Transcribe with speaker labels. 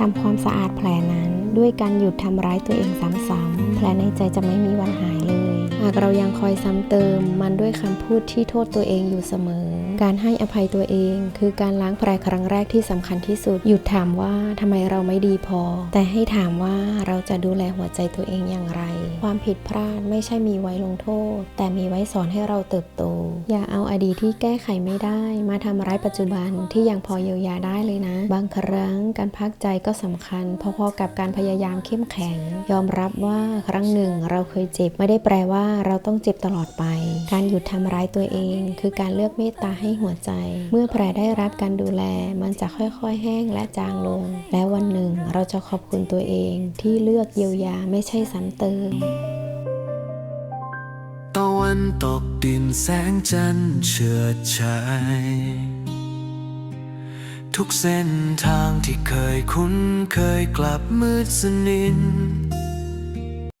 Speaker 1: ทำความสะอาดแผลนั้น ด้วยการหยุดทำร้ายตัวเองซ้ำๆแผลในใจจะไม่มีวันหายเลยากเรายังคอยซ้ำเติมมันด้วยคำพูดที่โทษตัวเองอยู่เสมอ การให้อภัยตัวเอง คือการล้างแผลครั้งแรกที่สำคัญที่สุด หยุดถามว่าทำไมเราไม่ดีพอ แต่ให้ถามว่าเราจะดูแลหัวใจตัวเองอย่างไร ความผิดพลาดไม่ใช่มีไว้ลงโทษ แต่มีไว้สอนให้เราเติบโต อย่าเอาอดีตที่แก้ไขไม่ได้ มาทำร้ายปัจจุบันที่ยังพอเยียวยาได้เลยนะ บางครั้งการพักใจก็สำคัญ พอๆกับการพยายามเข้มแข็ง ยอมรับว่าครั้งหนึ่งเราเคยเจ็บไม่ได้แปลว่าเราต้องเจ็บตลอดไป การหยุดทำร้ายตัวเอง คือการเลือกเมตตาให้หัวใจ เมื่อแผลได้รับการดูแล มันจะค่อยๆ แห้งและจางลง และวันหนึ่งเราจะขอบคุณตัวเองที่เลือกเยียวยาไม่ใช่ซ้ำเติม
Speaker 2: ตะวันตกดินแสงจันทร์เฉิดฉาย ทุกเส้นทางที่เคยคุ้นเคยกลับมืดสนิท